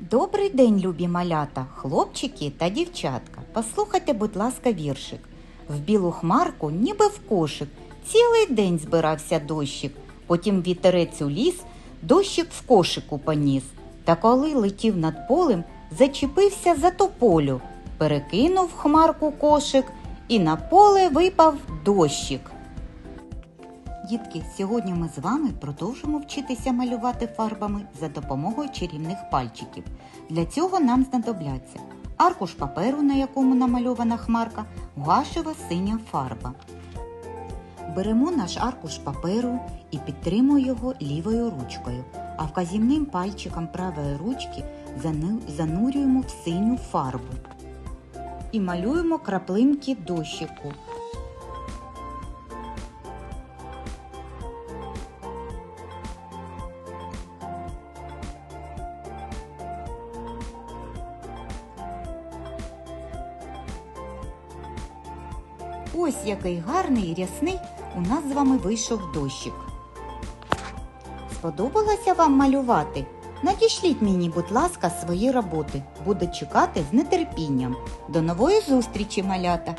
Добрий день, любі малята, хлопчики та дівчатка. Послухайте, будь ласка, віршик. В білу хмарку, ніби в кошик, цілий день збирався дощик. Потім вітерець у ліс, дощик в кошику поніс. Та коли летів над полем, зачепився за тополю, перекинув хмарку кошик, і на поле випав дощик. Дітки, сьогодні ми з вами продовжимо вчитися малювати фарбами за допомогою чарівних пальчиків. Для цього нам знадобляться аркуш паперу, на якому намальована хмарка, гуашева синя фарба. Беремо наш аркуш паперу і підтримуємо його лівою ручкою, а вказівним пальчиком правої ручки занурюємо в синю фарбу і малюємо краплинки дощику. Ось який гарний і рясний у нас з вами вийшов дощик. Сподобалося вам малювати? Надішліть мені, будь ласка, свої роботи. Буду чекати з нетерпінням. До нової зустрічі, малята!